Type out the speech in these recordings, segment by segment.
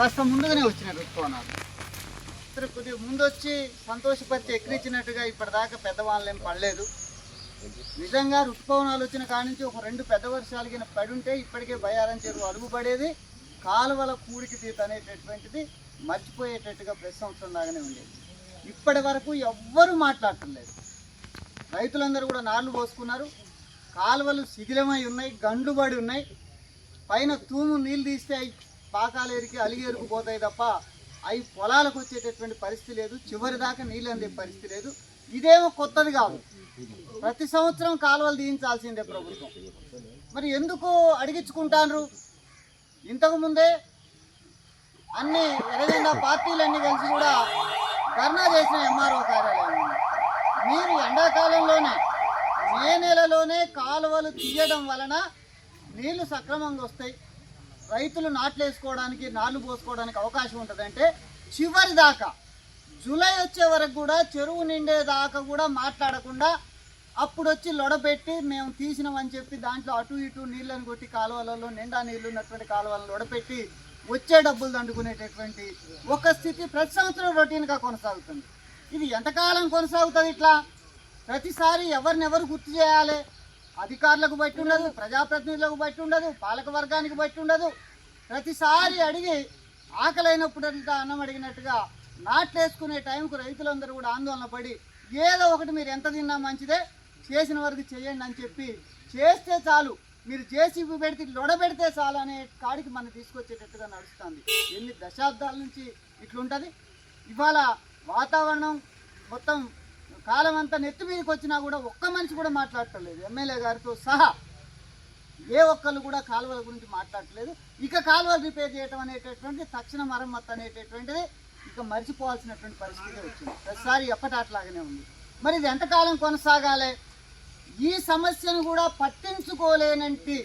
కాస్త ముందుగానే వచ్చినాయి ఋతుపవనాలు సరే కొద్దిగా ముందు వచ్చి సంతోషపరిచి ఎక్కిరించినట్టుగా ఇప్పటిదాకా ఏం పడలేదు. నిజంగా ఋతుపవనాలు వచ్చిన కాడి నుంచి ఒక రెండు పెద్ద వర్షాలు కింద పడి ఉంటే ఇప్పటికే బయారం చెరువు అడుగుపడేది కాలువల కూడికి తీత అనేటటువంటిది మర్చిపోయేటట్టుగా ప్రతి సంవత్సరం లాగానే ఉండేది. ఇప్పటి వరకు ఎవ్వరూ మాట్లాడటం రైతులందరూ కూడా నార్లు పోసుకున్నారు. కాలువలు శిథిలమై ఉన్నాయి గండుబడి ఉన్నాయి. పైన తూము నీళ్ళు తీస్తే పాకాలేరికి అలిగేరుకు పోతాయి తప్ప అవి పొలాలకు వచ్చేటటువంటి పరిస్థితి లేదు. చివరి దాకా నీళ్ళు అందే పరిస్థితి లేదు. ఇదేమో కొత్తది కాదు. ప్రతి సంవత్సరం కాలువలు తీయించాల్సిందే ప్రభుత్వం. మరి ఎందుకు అడిగించుకుంటారు ఇంతకుముందే అన్ని ఎర్రజెండా పార్టీలన్నీ కలిసి కూడా ధర్నా చేసిన ఎంఆర్ఓ కార్యాలయం మీరు ఎండాకాలంలోనే మే నెలలోనే కాలువలు తీయడం వలన నీళ్ళు సక్రమంగా వస్తాయి. రైతులు నాట్లు వేసుకోవడానికి పోసుకోవడానికి అవకాశం ఉంటుందంటే చివరి దాకా జూలై వచ్చే వరకు కూడా చెరువు నిండే దాకా కూడా మాట్లాడకుండా అప్పుడు వచ్చి లొడపెట్టి మేము తీసినామని చెప్పి దాంట్లో అటు ఇటు నీళ్ళని కొట్టి కాలువలలో నిండా నీళ్ళు ఉన్నటువంటి కాలువలను లొడపెట్టి వచ్చే డబ్బులు దండుకునేటటువంటి ఒక స్థితి ప్రతి సంవత్సరం రొటీన్గా కొనసాగుతుంది. ఇది ఎంతకాలం కొనసాగుతుంది ఇట్లా? ప్రతిసారి ఎవరినెవరు గుర్తు చేయాలి? అధికారులకు బట్టి ఉండదు ప్రజాప్రతినిధులకు బట్టి ఉండదు పాలక వర్గానికి బట్టి ఉండదు. ప్రతిసారి అడిగి ఆకలైనప్పుడంతా అన్నం అడిగినట్టుగా నాట్లేసుకునే టైంకు రైతులందరూ కూడా ఆందోళన పడి ఏదో ఒకటి మీరు ఎంత తిన్నా మంచిదే చేసిన వరకు చేయండి అని చెప్పి చేస్తే చాలు. మీరు జేసీబీ పెడితే లొడబెడితే చాలు అనే కాడికి మనం తీసుకొచ్చేటట్టుగా నడుస్తుంది. ఎన్ని దశాబ్దాల నుంచి ఇట్లుంటుంది? ఇవాళ వాతావరణం మొత్తం కాలం అంతా నెత్తి మీదకి వచ్చినా కూడా ఒక్క మనిషి కూడా మాట్లాడటలేదు. ఎమ్మెల్యే గారితో సహా ఏ ఒక్కళ్ళు కూడా కాలువల గురించి మాట్లాడట్లేదు. ఇక కాలువలు రిపేర్ చేయటం అనేటటువంటి తక్షణ మరమ్మతు అనేటటువంటిది ఇక మర్చిపోవాల్సినటువంటి పరిస్థితి వచ్చింది. ప్రతిసారి ఎప్పటాట్లాగానే ఉంది. మరి ఇది ఎంతకాలం కొనసాగాలి? ఈ సమస్యను కూడా పట్టించుకోలేనంటి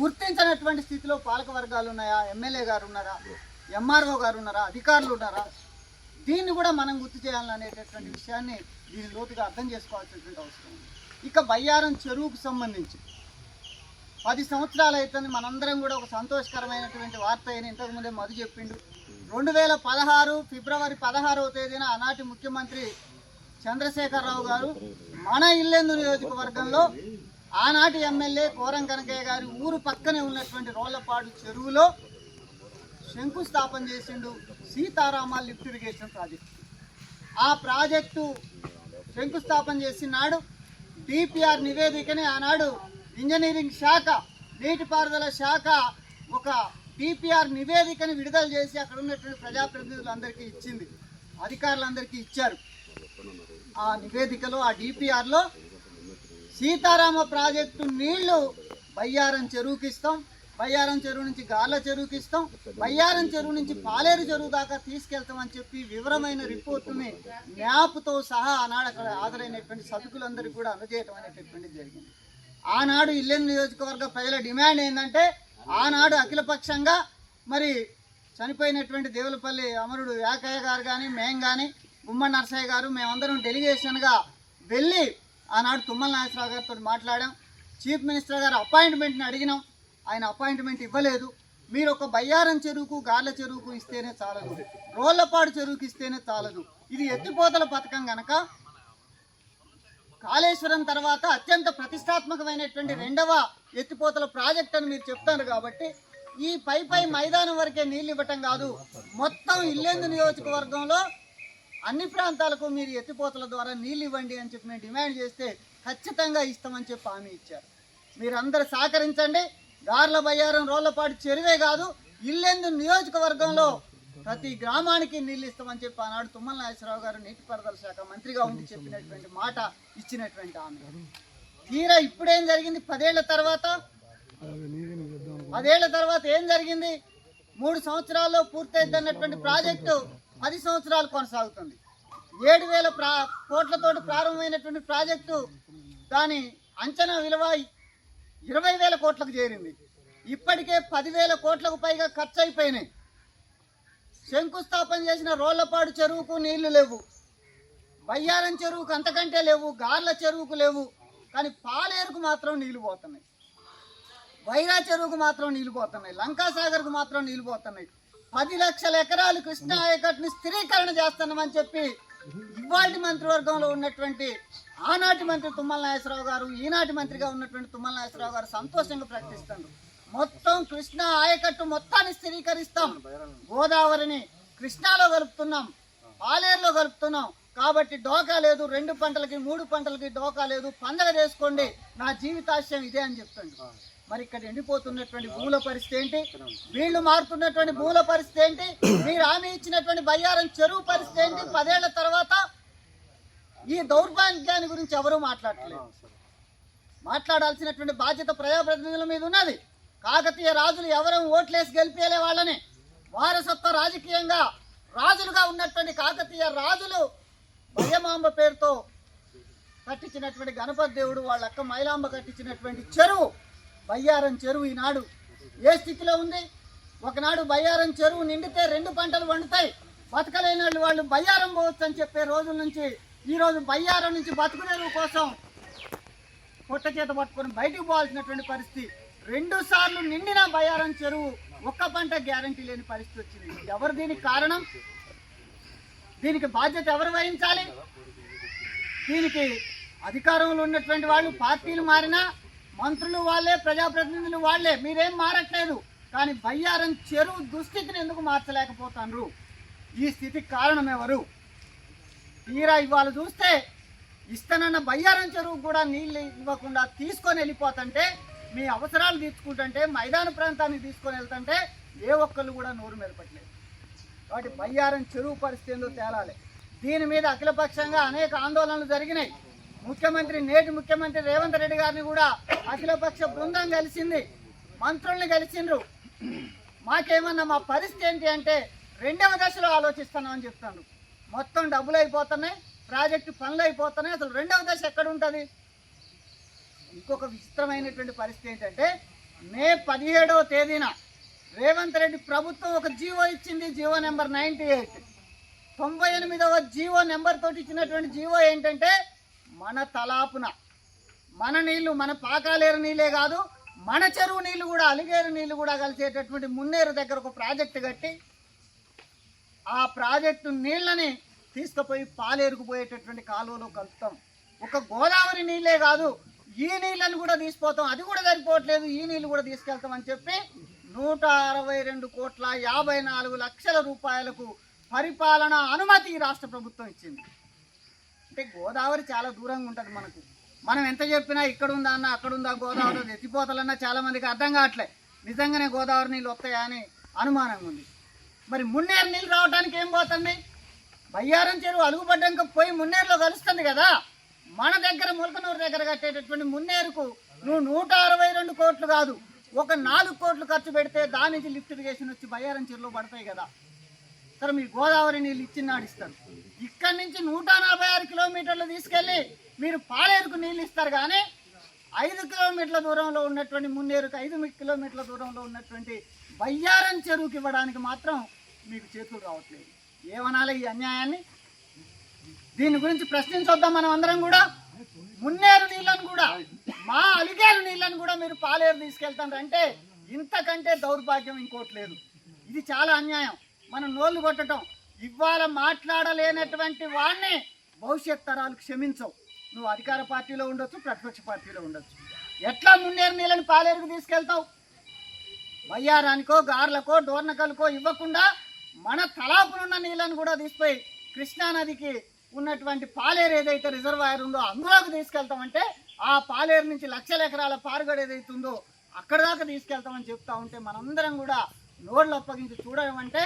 గుర్తించినటువంటి స్థితిలో పాలక వర్గాలు ఉన్నాయా? ఎమ్మెల్యే గారు ఉన్నారా? ఎంఆర్ఓ గారు ఉన్నారా? అధికారులు ఉన్నారా? దీన్ని కూడా మనం గుర్తు చేయాలనేటటువంటి విషయాన్ని దీని లోతుగా అర్థం చేసుకోవాల్సినటువంటి అవసరం ఉంది. ఇక బయ్యారం చెరువుకు సంబంధించి పది సంవత్సరాలు అవుతుంది మనందరం కూడా ఒక సంతోషకరమైనటువంటి వార్త అయిన ఇంతకుముందే మధు చెప్పిండు. రెండు వేల పదహారు ఫిబ్రవరి పదహారవ తేదీన ఆనాటి ముఖ్యమంత్రి చంద్రశేఖరరావు గారు మన ఇల్లెందు నియోజకవర్గంలో ఆనాటి ఎమ్మెల్యే కోరం కనకయ్య గారి ఊరు పక్కనే ఉన్నటువంటి రోళ్ళపాడు చెరువులో శంకుస్థాపన చేసిండు సీతారామ లిఫ్ట్ ఇరిగేషన్ ప్రాజెక్టు. ఆ ప్రాజెక్టు శంకుస్థాపన చేసినాడు డిపిఆర్ నివేదికని ఆనాడు ఇంజనీరింగ్ శాఖ నీటిపారుదల శాఖ ఒక డిపిఆర్ నివేదికని విడుదల చేసి అక్కడ ఉన్నటువంటి ప్రజాప్రతినిధులందరికీ ఇచ్చింది. అధికారులందరికీ ఇచ్చారు. ఆ నివేదికలో ఆ డిపిఆర్లో సీతారామ ప్రాజెక్టు నీళ్ళు బయ్యారం చెరువుకిస్తాం. బయ్యారం చెరువు నుంచి గార్ల చెరువుకి ఇస్తాం. బయ్యారం చెరువు నుంచి పాలేరు చెరువు దాకా తీసుకెళ్తామని చెప్పి వివరమైన రిపోర్టుని మ్యాప్తో సహా ఆనాడు అక్కడ హాజరైనటువంటి సతుకులందరికీ కూడా అందజేయటం అనేటటువంటిది జరిగింది. ఆనాడు ఇల్లెన్ నియోజకవర్గ ప్రజల డిమాండ్ ఏంటంటే ఆనాడు అఖిలపక్షంగా మరి చనిపోయినటువంటి దేవులపల్లి అమరుడు యాకయ్య గారు కానీ మేం కానీ గుమ్మ నరసయ్య గారు మేమందరం డెలిగేషన్గా వెళ్ళి ఆనాడు తుమ్మల నాగేశ్వరరావు గారితో మాట్లాడాం. చీఫ్ మినిస్టర్ గారు అపాయింట్మెంట్ని అడిగినాం. ఆయన అపాయింట్మెంట్ ఇవ్వలేదు. మీరు ఒక బయ్యారం చెరువుకు గార్ల చెరువుకు ఇస్తేనే చాలదు. రోళ్ళపాడు చెరువుకి ఇస్తేనే చాలదు. ఇది ఎత్తిపోతల పథకం గనక కాళేశ్వరం తర్వాత అత్యంత ప్రతిష్టాత్మకమైనటువంటి రెండవ ఎత్తిపోతల ప్రాజెక్ట్ అని మీరు చెప్తారు కాబట్టి ఈ పై పై మైదానం వరకే నీళ్ళు ఇవ్వటం కాదు. మొత్తం ఇల్లెందు నియోజకవర్గంలో అన్ని ప్రాంతాలకు మీరు ఎత్తిపోతల ద్వారా నీళ్ళు ఇవ్వండి అని చెప్పి మేము డిమాండ్ చేస్తే ఖచ్చితంగా ఇస్తామని చెప్పి హామీ ఇచ్చారు. మీరందరూ సహకరించండి. గార్ల బయ్యారం రోళ్ళపాటి చెరువే కాదు ఇల్లెందు నియోజకవర్గంలో ప్రతి గ్రామానికి నీళ్ళు ఇస్తామని చెప్పి ఆనాడు తుమ్మల నాగేశ్వరరావు గారు నీటిపారుదల శాఖ మంత్రిగా ఉండి చెప్పినటువంటి మాట ఇచ్చినటువంటి ఆమె. తీరా ఇప్పుడేం జరిగింది? పదేళ్ళ తర్వాత పదేళ్ళ తర్వాత ఏం జరిగింది? మూడు సంవత్సరాల్లో పూర్తయిద్దన్నటువంటి ప్రాజెక్టు పది సంవత్సరాలు కొనసాగుతుంది. ఏడు వేల ప్రా కోట్లతోటి ప్రారంభమైనటువంటి ప్రాజెక్టు దాని అంచనా విలువ ఇరవై వేల కోట్లకు చేరింది. ఇప్పటికే పదివేల కోట్లకు పైగా ఖర్చు అయిపోయినాయి శంకుస్థాపన చేసిన రోళ్ళపాడు చెరువుకు నీళ్ళు లేవు. బయ్యారం చెరువుకు అంతకంటే లేవు గార్ల చెరువుకు లేవు. కానీ పాలేరుకు మాత్రం నీళ్ళు పోతున్నాయి. వైరా చెరువుకు మాత్రం నీళ్ళు పోతున్నాయి. లంకాసాగర్కు మాత్రం నీళ్ళు పోతున్నాయి. పది లక్షల ఎకరాలు కృష్ణా ఆయకట్టుని స్థిరీకరణ చేస్తున్నామని చెప్పి ఇవాళ మంత్రివర్గంలో ఉన్నటువంటి ఆనాటి మంత్రి తుమ్మల నాగేశ్వరరావు గారు ఈనాటి మంత్రిగా ఉన్నటువంటి తుమ్మల నాగేశ్వరరావు గారు సంతోషంగా ప్రకటిస్తున్నారు మొత్తం కృష్ణా ఆయకట్టు మొత్తాన్ని స్థిరీకరిస్తాం. గోదావరిని కృష్ణాలో కలుపుతున్నాం పాలేరులో కలుపుతున్నాం. కాబట్టి డోకా లేదు రెండు పంటలకి మూడు పంటలకి డోకా లేదు. పండగ చేసుకోండి నా జీవితాశయం ఇదే అని చెప్తాడు మరి ఇక్కడ ఎండిపోతున్నటువంటి భూముల పరిస్థితి ఏంటి? వీళ్ళు మారుతున్నటువంటి భూముల పరిస్థితి ఏంటి? మీరు హామీ ఇచ్చినటువంటి బయ్యారం చెరువు పరిస్థితి ఏంటి? పదేళ్ళ తర్వాత ఈ దౌర్భాగ్యాన్ని గురించి ఎవరూ మాట్లాడట్లేదు. మాట్లాడాల్సినటువంటి బాధ్యత ప్రజాప్రతినిధుల మీద ఉన్నది. కాకతీయ రాజులు ఎవరం ఓట్లేసి గెలిపేలే వాళ్ళని? వారసత్వ రాజకీయంగా రాజులుగా ఉన్నటువంటి కాకతీయ రాజులు భయమాంబ పేరుతో కట్టించినటువంటి గణపతి దేవుడు వాళ్ళ అక్క మైలాంబ కట్టించినటువంటి చెరువు బయ్యారం చెరువు ఈనాడు ఏ స్థితిలో ఉంది? ఒకనాడు బయ్యారం చెరువు నిండితే రెండు పంటలు వండుతాయి బతకలేని వాళ్ళు వాళ్ళు బయ్యారం పోవచ్చు అని చెప్పే రోజుల నుంచి ఈరోజు బయ్యారం నుంచి బతుకునేరువు కోసం పొట్ట చేత పట్టుకొని బయటికి పోవాల్సినటువంటి పరిస్థితి. రెండు సార్లు నిండిన బయ్యారం చెరువు ఒక్క పంట గ్యారంటీ లేని పరిస్థితి వచ్చింది. ఎవరు దీనికి కారణం? దీనికి బాధ్యత ఎవరు వహించాలి? దీనికి అధికారంలో ఉన్నటువంటి వాళ్ళు పార్టీలు మారినా మంత్రులు వాళ్ళే ప్రజాప్రతినిధులు వాళ్ళే. మీరేం మారట్లేదు. కానీ బయ్యారం చెరువు దుస్థితిని ఎందుకు మార్చలేకపోతారు ఈ స్థితికి కారణం ఎవరు? తీరా ఇవాళ చూస్తే ఇస్తానన్న బయ్యారం చెరువు కూడా నీళ్ళు ఇవ్వకుండా తీసుకొని వెళ్ళిపోతుంటే మీ అవసరాలు తీర్చుకుంటుంటే మైదాన ప్రాంతానికి తీసుకొని వెళ్తుంటే ఏ ఒక్కళ్ళు కూడా నోరు మెరపట్లేదు కాబట్టి బయ్యారం చెరువు పరిస్థితి ఏందో తేలాలి. దీని మీద అఖిలపక్షంగా అనేక ఆందోళనలు జరిగినాయి. ముఖ్యమంత్రి నేటి ముఖ్యమంత్రి రేవంత్ రెడ్డి గారిని కూడా అఖిలపక్ష బృందం కలిసింది. మంత్రుల్ని కలిసిండ్రు. మాకేమన్నా మా పరిస్థితి ఏంటి అంటే రెండవ దశలో ఆలోచిస్తున్నామని చెప్తాను. మొత్తం డబ్బులు అయిపోతున్నాయి ప్రాజెక్టు పనులు అయిపోతున్నాయి. అసలు రెండవ దశ ఎక్కడ ఉంటుంది ఇంకొక విచిత్రమైనటువంటి పరిస్థితి ఏంటంటే మే పదిహేడవ తేదీన రేవంత్ రెడ్డి ప్రభుత్వం ఒక జీవో ఇచ్చింది జీవో నెంబర్ నైంటీ ఎయిట్. తొంభై ఎనిమిదవ జీవో నెంబర్ తోటి ఇచ్చినటువంటి జీవో ఏంటంటే మన తలాపున. మన నీళ్ళు మన పాకాలేరు నీళ్ళే కాదు మన చెరువు నీళ్ళు కూడా అలిగేరు నీళ్ళు కూడా కలిసేటటువంటి మున్నేరు దగ్గర ఒక ప్రాజెక్టు కట్టి ఆ ప్రాజెక్టు నీళ్ళని తీసుకుపోయి పాలేరుకుపోయేటటువంటి కాలువలో కలుపుతాం. ఒక గోదావరి నీళ్ళే కాదు ఈ నీళ్ళని కూడా తీసిపోతాం. అది కూడా సరిపోవట్లేదు ఈ నీళ్ళు కూడా తీసుకెళ్తాం అని చెప్పి నూట అరవై రెండు కోట్ల యాభై నాలుగు లక్షల రూపాయలకు పరిపాలన అనుమతి రాష్ట్ర ప్రభుత్వం ఇచ్చింది. అంటే గోదావరి చాలా దూరంగా ఉంటుంది మనకు. మనం ఎంత చెప్పినా ఇక్కడ ఉందా అన్న అక్కడ ఉందా గోదావరి ఎత్తిపోతలన్నా చాలా మందికి అర్థం కావట్లే. నిజంగానే గోదావరి నీళ్ళు వస్తాయా అని అనుమానంగా ఉంది. మరి మున్నేరు నీళ్ళు రావడానికి ఏం పోతుంది? బయ్యారం చెరువు అలుగుపడ్డాక పోయి మున్నేరులో కలుస్తుంది కదా? మన దగ్గర ములకనూరు దగ్గర కట్టేటటువంటి మున్నేరుకు నువ్వు నూట అరవై రెండు కోట్లు కాదు ఒక నాలుగు కోట్లు ఖర్చు పెడితే దాని నుంచి లిఫ్ట్ ఇరిగేషన్ వచ్చి బయ్యారం చెరువులో పడతాయి కదా? సరే మీరు గోదావరి నీళ్ళు ఇచ్చి నాడిస్తారు ఇక్కడి నుంచి నూట నలభై ఆరు కిలోమీటర్లు తీసుకెళ్ళి మీరు పాలేరుకు నీళ్ళు ఇస్తారు కానీ ఐదు కిలోమీటర్ల దూరంలో ఉన్నటువంటి మున్నేరుకు ఐదు కిలోమీటర్ల దూరంలో ఉన్నటువంటి బయ్యారం చెరువుకి ఇవ్వడానికి మాత్రం మీకు చేతులు రావట్లేదు. ఏమనాలి ఈ అన్యాయాన్ని? దీని గురించి ప్రశ్నించొద్దాం మనం అందరం కూడా. మున్నేరు నీళ్ళను కూడా మా అలిగేరు నీళ్ళను కూడా మీరు పాలేరు తీసుకెళ్తారంటే ఇంతకంటే దౌర్భాగ్యం ఇంకోటి లేదు. ఇది చాలా అన్యాయం. మనం నోళ్ళు కొట్టడం ఇవాళ మాట్లాడలేనటువంటి వాడిని భవిష్యత్ తరాలు క్షమించవు. నువ్వు అధికార పార్టీలో ఉండొచ్చు ప్రతిపక్ష పార్టీలో ఉండొచ్చు. ఎట్లా మున్నేరు నీళ్ళని పాలేరుకు తీసుకెళ్తావు? వయ్యారానికో గార్లకో డోర్నకలకో ఇవ్వకుండా మన తలాపునున్న నీళ్ళను కూడా తీసిపోయి కృష్ణానదికి ఉన్నటువంటి పాలేరు ఏదైతే రిజర్వాయర్ ఉందో అందులోకి తీసుకెళ్తామంటే ఆ పాలేరు నుంచి లక్షల ఎకరాల పారుగడ ఏదైతే ఉందో అక్కడ దాకా తీసుకెళ్తామని చెప్తా ఉంటే మనందరం కూడా నోళ్ళు అప్పగించి చూడడం అంటే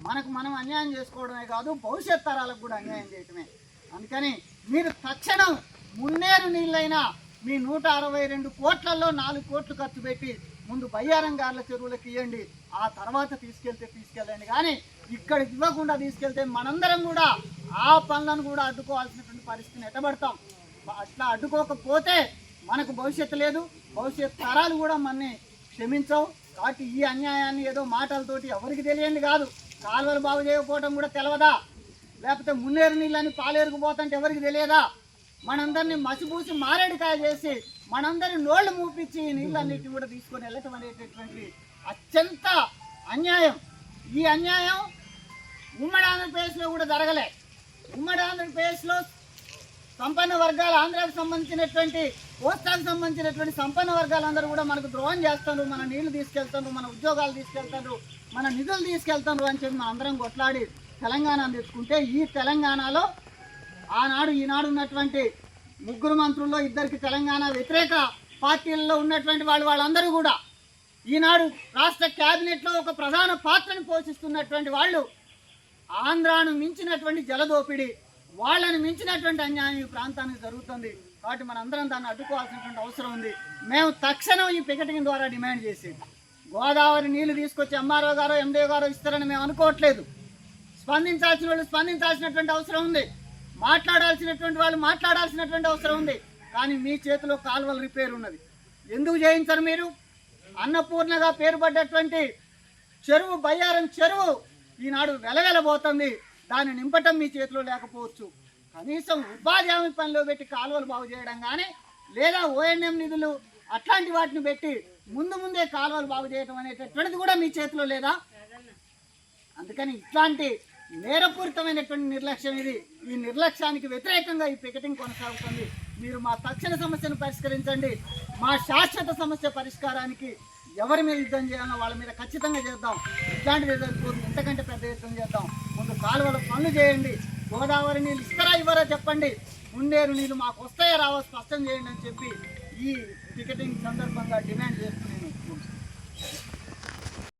మనకు మనం అన్యాయం చేసుకోవడమే కాదు భవిష్యత్ తరాలకు కూడా అన్యాయం చేయటమే. అందుకని మీరు తక్షణం మున్నేరు నీళ్ళైనా మీ నూట అరవై రెండు కోట్లలో నాలుగు కోట్లు ఖర్చు పెట్టి ముందు బయ్యారం గార్ల చెరువులకు ఇవ్వండి ఆ తర్వాత తీసుకెళ్తే తీసుకెళ్ళండి. కానీ ఇక్కడ ఇవ్వకుండా తీసుకెళ్తే మనందరం కూడా ఆ పనులను కూడా అడ్డుకోవాల్సినటువంటి పరిస్థితిని ఎట్టబడతాం అట్లా అడ్డుకోకపోతే మనకు భవిష్యత్తు లేదు. భవిష్యత్ తరాలు కూడా మనని క్షమించవు. కాబట్టి ఈ అన్యాయాన్ని ఏదో మాటలతోటి ఎవరికి తెలియండి కాదు. కాలువలు బాగు చేయకపోవడం కూడా తెలవదా? లేకపోతే మున్నేరు నీళ్ళని పాలేరుకు పోతుంటే ఎవరికి తెలియదా? మనందరినీ మసిపూసి మారేడుకాయ చేసి మనందరి నోళ్ళు మూపించి ఈ నీళ్ళన్నిటిని కూడా తీసుకొని వెళ్ళటం అనేటటువంటి అత్యంత అన్యాయం. ఈ అన్యాయం ఉమ్మడి ఆంధ్రప్రదేశ్లో కూడా జరగలే. ఉమ్మడి ఆంధ్రప్రదేశ్లో సంపన్న వర్గాలు ఆంధ్రాకు సంబంధించినటువంటి కోస్తాకు సంబంధించినటువంటి సంపన్న వర్గాలందరూ కూడా మనకు ద్రోహం చేస్తారు మన నీళ్ళు తీసుకెళ్తారు మన ఉద్యోగాలు తీసుకెళ్తారు మన నిధులు తీసుకెళ్తారు అని చెప్పి మనం అందరం కొట్లాడి తెలంగాణ తెచ్చుకుంటే ఈ తెలంగాణలో ఆనాడు ఈనాడు ఉన్నటువంటి ముగ్గురు మంత్రుల్లో ఇద్దరికి తెలంగాణ వ్యతిరేక పార్టీల్లో ఉన్నటువంటి వాళ్ళు వాళ్ళందరూ కూడా ఈనాడు రాష్ట్ర క్యాబినెట్లో ఒక ప్రధాన పాత్రను పోషిస్తున్నటువంటి వాళ్ళు ఆంధ్రాను మించినటువంటి జలదోపిడి వాళ్ళని మించినటువంటి అన్యాయం ఈ ప్రాంతానికి జరుగుతుంది. కాబట్టి మనందరం దాన్ని అడ్డుకోవాల్సినటువంటి అవసరం ఉంది. మేము తక్షణం ఈ పికెటింగ్ ద్వారా డిమాండ్ చేసేది. గోదావరి నీళ్ళు తీసుకొచ్చి ఎంఆర్ఓ గారో ఎండిఓ గారో ఇస్తారని మేము అనుకోవట్లేదు. స్పందించాల్సిన వాళ్ళు స్పందించాల్సినటువంటి అవసరం ఉంది. మాట్లాడాల్సినటువంటి వాళ్ళు మాట్లాడాల్సినటువంటి అవసరం ఉంది. కానీ మీ చేతిలో కాలువల రిపేర్ ఉన్నది. ఎందుకు చేయించరు మీరు? అన్నపూర్ణగా పేరు పడ్డటువంటి చెరువు బయ్యారం చెరువు ఈనాడు వెలవెలబోతుంది దాన్ని నింపటం మీ చేతిలో లేకపోవచ్చు. కనీసం ఉపాధి హామీ పనిలో పెట్టి కాలువలు బాగు చేయడం కానీ లేదా ఓఎన్ఎం నిధులు అట్లాంటి వాటిని పెట్టి ముందు ముందే కాలువలు బాగు చేయడం అనేటటువంటిది కూడా మీ చేతిలో లేదా? అందుకని ఇట్లాంటి నేరపూరితమైనటువంటి నిర్లక్ష్యం ఇది. ఈ నిర్లక్ష్యానికి వ్యతిరేకంగా ఈ పికెటింగ్ కొనసాగుతుంది. మీరు మా తక్షణ సమస్యను పరిష్కరించండి. మా శాశ్వత సమస్య పరిష్కారానికి ఎవరి మీద యుద్ధం చేయాలో వాళ్ళ మీద ఖచ్చితంగా చేద్దాం. ఇట్లాంటిది ఎదుర్కోదు ఎంతకంటే పెద్ద యుద్ధం చేద్దాం. ముందు కాలువల పనులు చేయండి. గోదావరి నీళ్ళు ఇస్తారా ఇవ్వరా చెప్పండి. ఉండేరు నీళ్ళు మాకు వస్తాయా రావో స్పష్టం చేయండి అని చెప్పి ఈ టికెటింగ్ సందర్భంగా డిమాండ్ చేస్తున్నాం.